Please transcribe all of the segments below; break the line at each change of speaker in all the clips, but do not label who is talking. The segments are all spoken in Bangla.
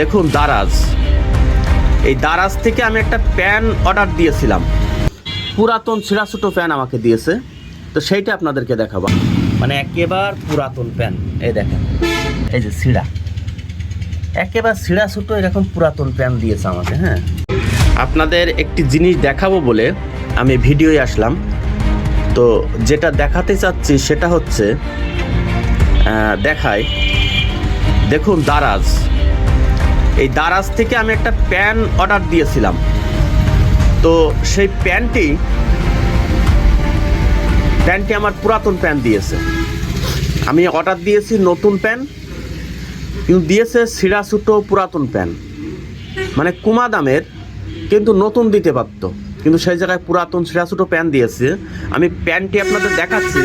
দেখুন, দারাজ। এই দারাজ থেকে আমি একটা প্যান অর্ডার দিয়েছিলাম। পুরাতন ছিঁড়াছুটো প্যান আমাকে দিয়েছে। তো সেইটা আপনাদেরকে দেখাবো। মানে একেবারে পুরাতন প্যান। এই দেখেন, এই যে ছিঁড়া একেবারে ছিঁড়া ছুটো এরকম পুরাতন প্যান দিয়েছে আমাকে হ্যাঁ। আপনাদের একটি জিনিস দেখাবো বলে আমি ভিডিওয়ে আসলাম। তো যেটা দেখাতে চাচ্ছি সেটা হচ্ছে দেখায়। দেখুন, দারাজ। এই দারাজ থেকে আমি একটা প্যান অর্ডার দিয়েছিলাম। তো সেই প্যান্টটি প্যান্টটি আমার পুরাতন প্যান দিয়েছে। আমি অর্ডার দিয়েছি নতুন প্যান, কিন্তু দিয়েছে সিরা ছুটো পুরাতন প্যান। মানে কুমা দামের, কিন্তু নতুন দিতে পারত। কিন্তু সেই জায়গায় পুরাতন সিরা ছুটো প্যান দিয়েছে। আমি প্যান্টটি আপনাদের দেখাচ্ছি।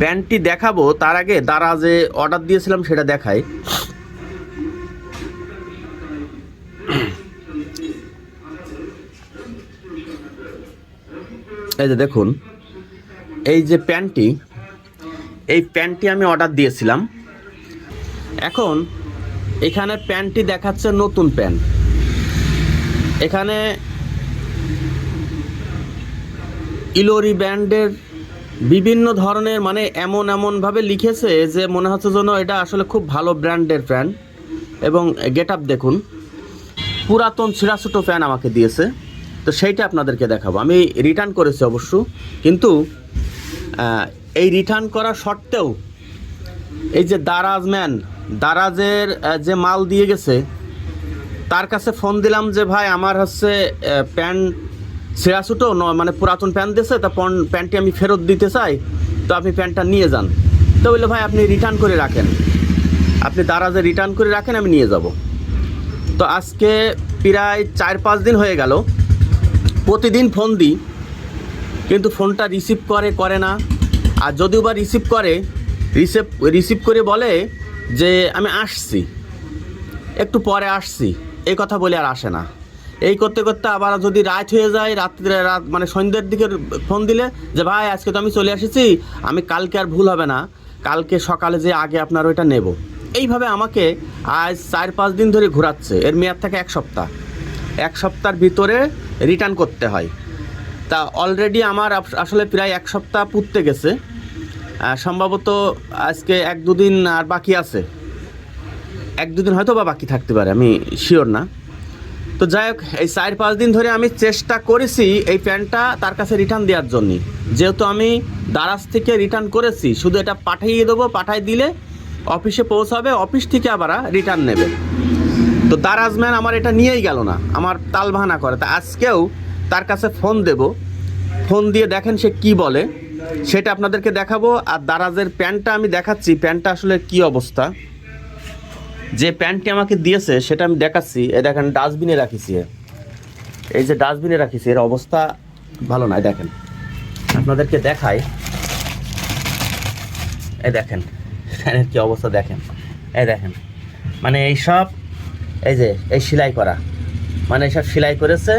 প্যান্টটি দেখাবো, তার আগে যে অর্ডার দিয়েছিলাম, সেটা দেখাই। এই যে দেখুন, এই যে প্যান্টটি, এই প্যান্টটি আমি অর্ডার দিয়েছিলাম। এখন এখানে প্যান্টটি দেখাচ্ছে নতুন প্যান্ট। এখানে ইলোরি ব্র্যান্ডের বিভিন্ন ধরনের মানে এমন এমনভাবে লিখেছে যে মনে হচ্ছে যেন এটা আসলে খুব ভালো ব্র্যান্ডের প্যান্ট। এবং গেট আপ দেখুন, পুরাতন ছিঁড়াছুটো ফ্যান আমাকে দিয়েছে। তো সেইটা আপনাদেরকে দেখাবো। আমি রিটার্ন করেছি অবশ্য, কিন্তু এই রিটার্ন করা সত্ত্বেও, এই যে দারাজ ম্যান দারাজের যে মাল দিয়ে গেছে, তার কাছে ফোন দিলাম যে, ভাই, আমার হচ্ছে প্যান্ট ছেঁড়াছুটো ন- মানে পুরাতন প্যান্ট দিয়েছে, তা প্যান্টটি আমি ফেরত দিতে চাই, তো আপনি প্যান্টটা নিয়ে যান। তো বলল, ভাই, আপনি রিটার্ন করে রাখেন। আপনি দারাজে রিটার্ন করে রাখেন, আমি নিয়ে যাব। তো আজকে প্রায় চার পাঁচ দিন হয়ে গেল প্রতিদিন ফোন দিই, কিন্তু ফোনটা রিসিভ করে করে না। আর যদিও বা রিসিভ করে রিসিভ রিসিভ করে বলে যে, আমি আসছি। একটু পরে আসছি। এই কথা বলে আর আসে না। এই করতে করতে আবার যদি রাত হয়ে যায়, রাত্রে, রাত মানে সন্ধ্যের দিকে ফোন দিলে যে, ভাই, আজকে তো আমি চলে এসেছি, আমি কালকে আর ভুল হবে না। কালকে সকালে যে আগে আপনার ওইটা নেব। এইভাবে আমাকে আজ চার, পাঁচ দিন ধরে ঘোরাচ্ছে। এর মেয়াদ থাকে এক সপ্তাহ। এক সপ্তাহের ভিতরে রিটার্ন করতে হয়। তা অলরেডি আমার আসলে প্রায় এক সপ্তাহ পুততে গেছে। সম্ভবত আজকে এক দুদিন আর বাকি আছে। এক দুদিন হয়তো বা বাকি থাকতে পারে, আমি শিওর না। তো যাই হোক, এই চার পাঁচ দিন ধরে আমি চেষ্টা করেছি এই প্যান্টটা তার কাছে রিটার্ন দেওয়ার জন্য। যেহেতু আমি দারাজ থেকে রিটার্ন করেছি, শুধু এটা পাঠিয়ে দেবো পাঠাই দিলে অফিসে পৌঁছাবে, অফিস থেকে আবার রিটার্ন নেবে। তো ম্যান আমার এটা নিয়েই গেল না, আমার তাল বাহানা করে। তা আজকেও তার কাছে ফোন দেব। ফোন দিয়ে দেখেন সে কি বলে। সেটা আপনাদেরকে দেখাবো। আর দারাজের প্যান্টটা আমি দেখাচ্ছি। প্যান্টটা আসলে কি অবস্থা? যে প্যান্টটি আমাকে দিয়েছে, সেটা আমি দেখাচ্ছি। এই দেখেন, ডাস্টবিনে রাখিছি এই যে ডাস্টবিনে রাখিছি, এর অবস্থা ভালো নয় দেখেন, আপনাদেরকে দেখাই। এ দেখেন, ফ্যানের কি অবস্থা দেখেন। এ দেখেন মানে এই সব এই যে, এই সেলাই করা। মানে এসব সেলাই করেছে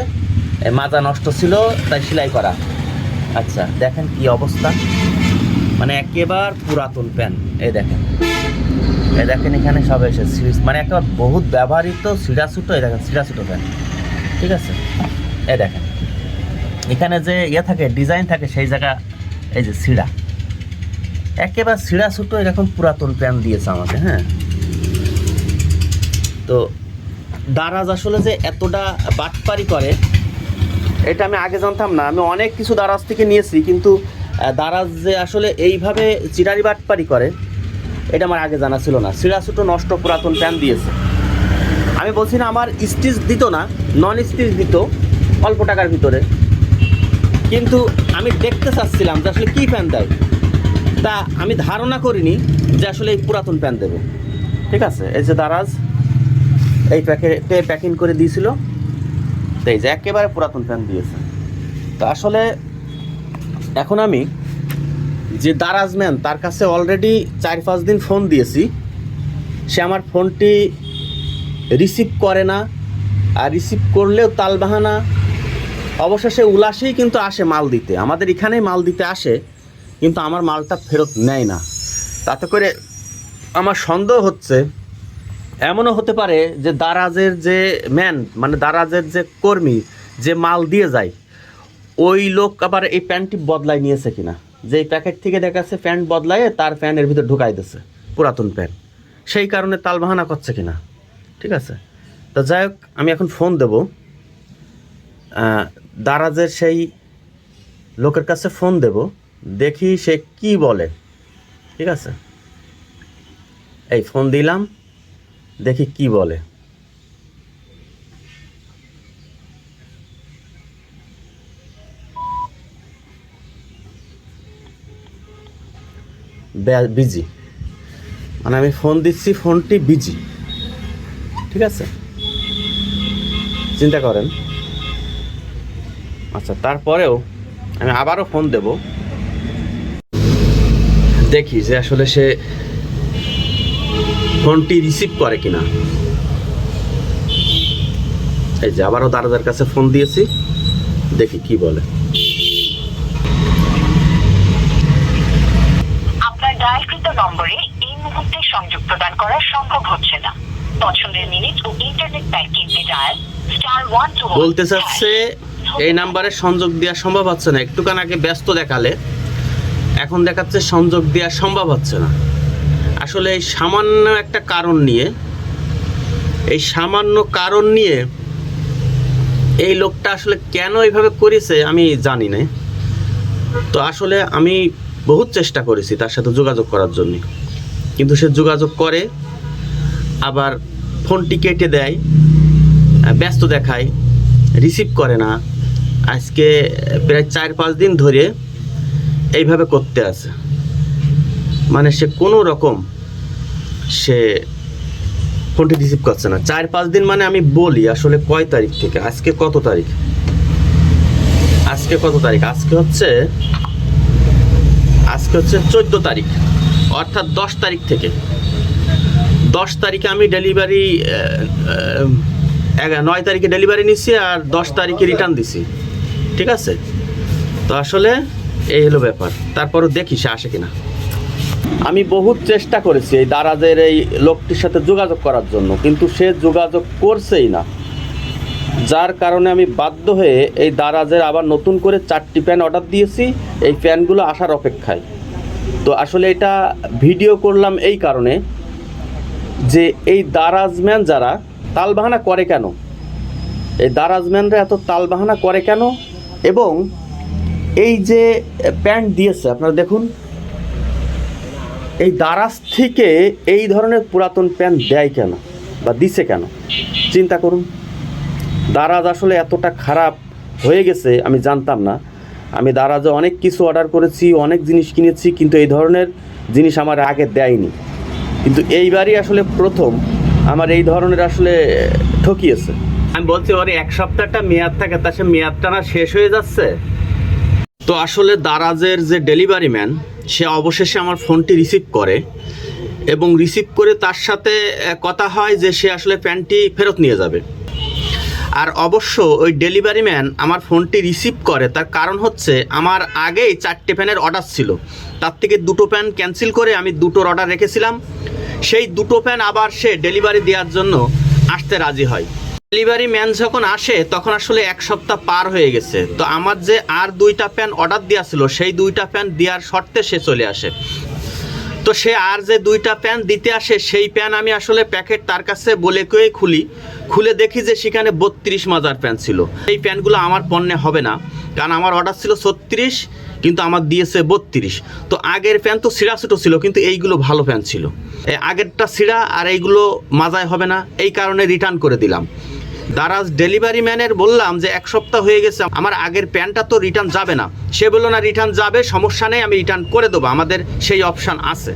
মাজা নষ্ট ছিল, তাই সেলাই করা। আচ্ছা দেখেন কি অবস্থা। মানে একেবারে পুরাতন প্যান এই দেখেন। এই দেখেন এখানে সব এসে সিরিজ মানে একটা বহুত ব্যবহৃত সিরা সুটো এই দেখেন সিরা সুটো প্যান ঠিক আছে? এই দেখেন। এখানে যে ইয়ে থাকে, ডিজাইন থাকে, সেই জায়গা, এই যে সিরা একেবারে সিরা সুটো এরকম পুরাতন প্যান দিয়েছে আমাকে হ্যাঁ। তো দারাজ আসলে যে এতটা বাটপারি করে, এটা আমি আগে জানতাম না। আমি অনেক কিছু দারাজ থেকে নিয়েছি, কিন্তু দারাজ যে আসলে এইভাবে চিরারি বাটপারি করে, এটা আমার আগে জানা ছিল না। সিরাসুটো নষ্ট পুরাতন প্যান দিয়েছে। আমি বলছি না, আমার স্টিচ দিত না নন স্টিচ দিত, অল্প টাকার ভিতরে। কিন্তু আমি দেখতে চাচ্ছিলাম যে আসলে কী প্যান দেয়। তা আমি ধারণা করিনি যে আসলে এই পুরাতন প্যান দেবে। ঠিক আছে? এই যে দারাজ এই প্যাকেটে প্যাকিং করে দিয়েছিল। তো এই যে একেবারে পুরাতন প্যান দিয়েছে। তো আসলে এখন আমি যে দারাজম্যান তার কাছে অলরেডি চার পাঁচ দিন ফোন দিয়েছি। সে আমার ফোনটি রিসিভ করে না। আর রিসিভ করলেও তালবাহানা। অবশেষে উলাসেই কিন্তু আসে মাল দিতে। আমাদের এখানেই মাল দিতে আসে, কিন্তু আমার মালটা ফেরত নেয় না। তাতে করে আমার সন্দেহ হচ্ছে এমনও হতে পারে যে দারাজের যে ম্যান মানে দারাজের যে কর্মী যে মাল দিয়ে যায়, ওই লোক আবার এই প্যান্টটি বদলাই নিয়েছে কিনা? যে এই প্যাকেট থেকে দেখাচ্ছে প্যান্ট বদলায় তার প্যান্টের ভিতর ঢুকাই দিছে পুরাতন প্যান্ট সেই কারণে তালবাহানা করছে কিনা? ঠিক আছে? তো যাই হোক, আমি এখন ফোন দেব। দারাজের সেই লোকের কাছে ফোন দেব। দেখি সে কি বলে। ঠিক আছে? এই ফোন দিলাম। দেখি কি বলে। বিজি। মানে আমি ফোন দিচ্ছি, ফোনটি বিজি। ঠিক আছে? চিন্তা করেন। আচ্ছা তারপরেও আমি আবারও ফোন দেব। দেখি যে আসলে সে ফোনটি রিসিভ করে কিনা? এই যে আবারও দাদাদের কাছে ফোন দিয়েছি দেখি কি বলে।
আপনার ডায়ালকৃত নম্বরে এই মুহূর্তে সংযোগ প্রদান করা সম্ভব হচ্ছে না। পছন্দের মিনিট ও ইন্টারনেট কিনতে ডায়াল স্টার ওয়ান টু
বলতে চাচ্ছে এই নাম্বারে সংযোগ দেওয়া সম্ভব হচ্ছে না। একটুখান আগে ব্যস্ত দেখালে এখন দেখাচ্ছে সংযোগ দেওয়া সম্ভব হচ্ছে না। আসলে এই সামান্য একটা কারণ নিয়ে, এই সামান্য কারণ নিয়ে এই লোকটা আসলে কেন এইভাবে করেছে আমি জানি না। তো আসলে আমি বহুত চেষ্টা করেছি তার সাথে যোগাযোগ করার জন্য। কিন্তু সে যোগাযোগ করে, আবার ফোনটি কেটে দেয়, ব্যস্ত দেখায়, রিসিভ করে না। আজকে প্রায় চার পাঁচ দিন ধরে এইভাবে করতে আছে। মানে সে কোনো রকম সে ফোনটি রিসিভ করছে না। চার, পাঁচ দিন মানে আমি বলি আসলে কয় তারিখ থেকে? আজকে কত তারিখ? আজকে কত তারিখ? আজকে হচ্ছে আজকে হচ্ছে চোদ্দ তারিখ, অর্থাৎ দশ তারিখ থেকে। দশ তারিখে আমি ডেলিভারি নয় তারিখে ডেলিভারি নিছি আর দশ তারিখে রিটার্ন দিছি। ঠিক আছে? তো আসলে এই হলো ব্যাপার। তারপরও দেখি সে আসে কিনা। আমি বহুত চেষ্টা করেছি এই দারাজের এই লোকটির সাথে যোগাযোগ করার জন্য, কিন্তু সে যোগাযোগ করছেই না। যার কারণে আমি বাধ্য হয়ে এই দারাজের আবার নতুন করে চারটি প্যান অর্ডার দিয়েছি, এই প্যানগুলো আসার অপেক্ষায়। তো আসলে এটা ভিডিও করলাম এই কারণে যে এই দারাজম্যান যারা, তালবাহানা করে কেন? এই দারাজম্যানরা এত তালবাহানা করে কেন? এবং এই যে প্যান্ট দিয়েছে, আপনারা দেখুন এই দারাজ থেকে এই ধরনের পুরাতন প্যান্ট দেয় কেন? বা দিছে কেন? চিন্তা করুন। দারাজ আসলে এতটা খারাপ হয়ে গেছে, আমি জানতাম না। আমি দারাজে অনেক কিছু অর্ডার করেছি, অনেক জিনিস কিনেছি, কিন্তু এই ধরনের জিনিস আমার আগে দেয়নি। কিন্তু এইবারই আসলে প্রথম আমার এই ধরনের আসলে ঠকিয়েছে। আমি বলছি ওর এক সপ্তাহটা মেয়াদ থাকে, তা সে মেয়াদটা না শেষ হয়ে যাচ্ছে? তো আসলে দারাজের যে ডেলিভারি ম্যান, সে অবশেষে আমার ফোনটি রিসিভ করে এবং রিসিভ করে তার সাথে কথা হয় যে সে আসলে প্যান্টটি ফেরত নিয়ে যাবে। আর অবশ্য ওই ডেলিভারি ম্যান আমার ফোনটি রিসিভ করে, তার কারণ হচ্ছে আমার আগেই চারটে প্যানের অর্ডার ছিল। তার থেকে দুটো প্যান ক্যান্সেল করে আমি দুটোর অর্ডার রেখেছিলাম। সেই দুটো প্যান আবার সে ডেলিভারি দেওয়ার জন্য আসতে রাজি হয়। ডেলিভারি ম্যান যখন আসে, তখন আসলে এক সপ্তাহ পার হয়ে গেছে। তো আমার যে আর দুইটা প্যান অর্ডার দেওয়া ছিল, সেই দুইটা প্যান দেওয়ার শর্তে সে চলে আসে। তো সে আর যে দুইটা প্যান দিতে আসে, সেই প্যান আমি আসলে প্যাকেট তার কাছে বলে কয়ে খুলি। খুলে দেখি যে সেখানে বত্রিশ মাজার প্যান ছিল। এই প্যানগুলো আমার পণ্যে হবে না, কারণ আমার অর্ডার ছিল ছত্রিশ, কিন্তু আমার দিয়েছে বত্রিশ। তো আগের প্যান তো সিরা ছোটো ছিল, কিন্তু এইগুলো ভালো প্যান ছিল। আগেরটা সিরা আর এইগুলো মাজায় হবে না, এই কারণে রিটার্ন করে দিলাম। দারাজ ডেলিভারি ম্যানের বললাম যে এক সপ্তাহ হয়ে গেছে, আমার আগের প্যান্টটা তো রিটার্ন যাবে না। সে বলল, না, রিটার্ন যাবে, সমস্যা নেই, আমি রিটার্ন করে দেবো, আমাদের সেই অপশান আছে।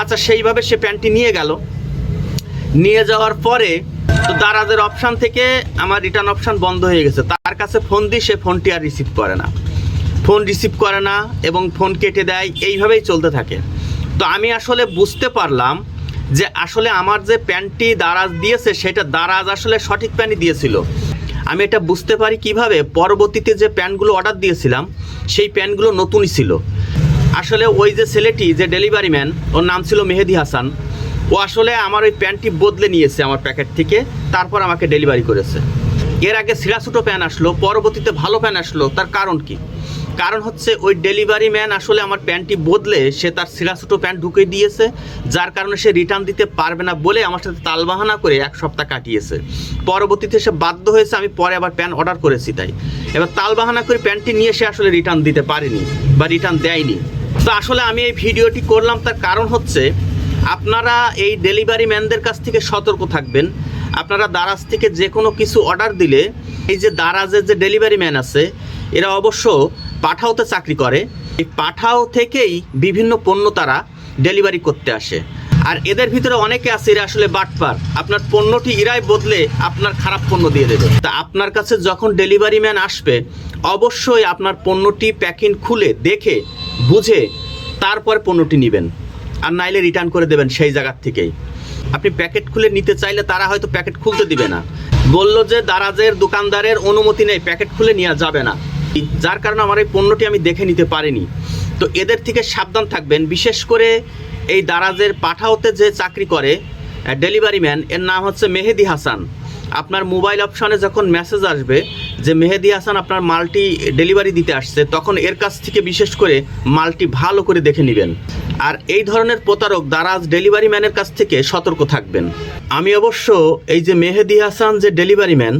আচ্ছা সেইভাবে সে প্যান্টটি নিয়ে গেল। নিয়ে যাওয়ার পরে তো দারাজের অপশান থেকে আমার রিটার্ন অপশান বন্ধ হয়ে গেছে। তার কাছে ফোন দিই, সে ফোনটি আর রিসিভ করে না। ফোন রিসিভ করে না এবং ফোন কেটে দেয়, এইভাবেই চলতে থাকে। তো আমি আসলে বুঝতে পারলাম যে আসলে আমার যে প্যান্টটি দারাজ দিয়েছে, সেটা দারাজ আসলে সঠিক প্যান্টই দিয়েছিল। আমি এটা বুঝতে পারি কীভাবে? পরবর্তীতে যে প্যান্টগুলো অর্ডার দিয়েছিলাম, সেই প্যান্টগুলো নতুনই ছিল। আসলে ওই যে ছেলেটি, যে ডেলিভারি ম্যান, ওর নাম ছিল মেহেদি হাসান। ও আসলে আমার ওই প্যান্টটি বদলে নিয়েছে আমার প্যাকেট থেকে, তারপর আমাকে ডেলিভারি করেছে। এর আগে সিরাসুটো প্যান আসলো, পরবর্তীতে ভালো প্যান আসলো, তার কারণ কি? কারণ হচ্ছে ওই ডেলিভারি ম্যান আসলে আমার প্যান্টটি বদলে সে তার সিরাসুটো প্যান্ট ঢুকে দিয়েছে, যার কারণে সে রিটার্ন দিতে পারবে না বলে আমার সাথে তালবাহানা করে এক সপ্তাহ কাটিয়েছে। পরবর্তীতে সে বাধ্য হয়েছে আমি পরে আবার প্যান্ট অর্ডার করেছি তাই। এবার তালবাহানা করে প্যান্টটি নিয়ে সে আসলে রিটার্ন দিতে পারেনি বা রিটার্ন দেয়নি। তো আসলে আমি এই ভিডিওটি করলাম তার কারণ হচ্ছে আপনারা এই ডেলিভারি ম্যানদের কাছ থেকে সতর্ক থাকবেন। আপনারা দারাজ থেকে যে কোনো কিছু অর্ডার দিলে এই যে দারাজের যে ডেলিভারি ম্যান আছে, এরা অবশ্য পাঠাওতে চাকরি করে, এই পাঠাও থেকেই বিভিন্ন পণ্য তারা ডেলিভারি করতে আসে। আর এদের ভিতরে অনেকে আছে, এরা আসলে বাটপার। আপনার পণ্যটি ইরাই বদলে আপনার খারাপ পণ্য দিয়ে দেবে। তা আপনার কাছে যখন ডেলিভারি ম্যান আসবে, অবশ্যই আপনার পণ্যটি প্যাকিং খুলে দেখে, বুঝে তারপর পণ্যটি নেবেন। আর নাইলে রিটার্ন করে দেবেন সেই জায়গার থেকেই। আপনি প্যাকেট খুলে নিতে চাইলে তারা হয়তো প্যাকেট খুলতে দিবে না। বলল যে দারাজের দোকানদারের অনুমতি নেই, প্যাকেট খুলে নেওয়া যাবে না। যার কারণে আমার এই পণ্যটি আমি দেখে নিতে পারিনি। তো এদের থেকে সাবধান থাকবেন। বিশেষ করে এই দারাজের পাঠাওতে যে চাকরি করে ডেলিভারি ম্যান এর নাম হচ্ছে মেহেদি হাসান। আপনার মোবাইল অপশনে যখন মেসেজ আসবে যে মেহেদি হাসান আপনার মালটি ডেলিভারি দিতে আসছে, তখন এর কাছ থেকে বিশেষ করে মালটি ভালো করে দেখে নেবেন। আর এই ধরনের প্রতারক দারাজ ডেলিভারি ম্যানের কাছ থেকে সতর্ক থাকবেন। আমি অবশ্য এই যে মেহেদি হাসান যে ডেলিভারি ম্যান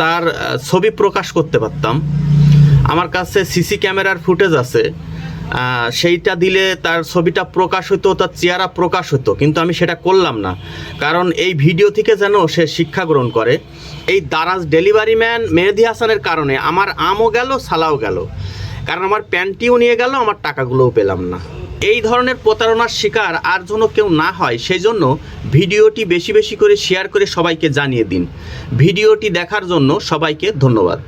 তার ছবি প্রকাশ করতে পারতাম। আমার কাছে সিসি ক্যামেরার ফুটেজ আছে সেইটা দিলে তার ছবিটা প্রকাশ হতো তার চেহারা প্রকাশ হতো কিন্তু আমি সেটা করলাম না। কারণ এই ভিডিও থেকে যেন সে শিক্ষা গ্রহণ করে। এই দারাজ ডেলিভারি ম্যান মেহেদি হাসানের কারণে আমার আমও গেল, সালাও গেল। কারণ আমার প্যান্টিও নিয়ে গেল, আমার টাকাগুলোও পেলাম না। এই ধরনের প্রতারণার শিকার আর যেন কেউ না হয় সেই জন্য ভিডিওটি বেশি বেশি করে শেয়ার করে সবাইকে জানিয়ে দিন। ভিডিওটি দেখার জন্য সবাইকে ধন্যবাদ।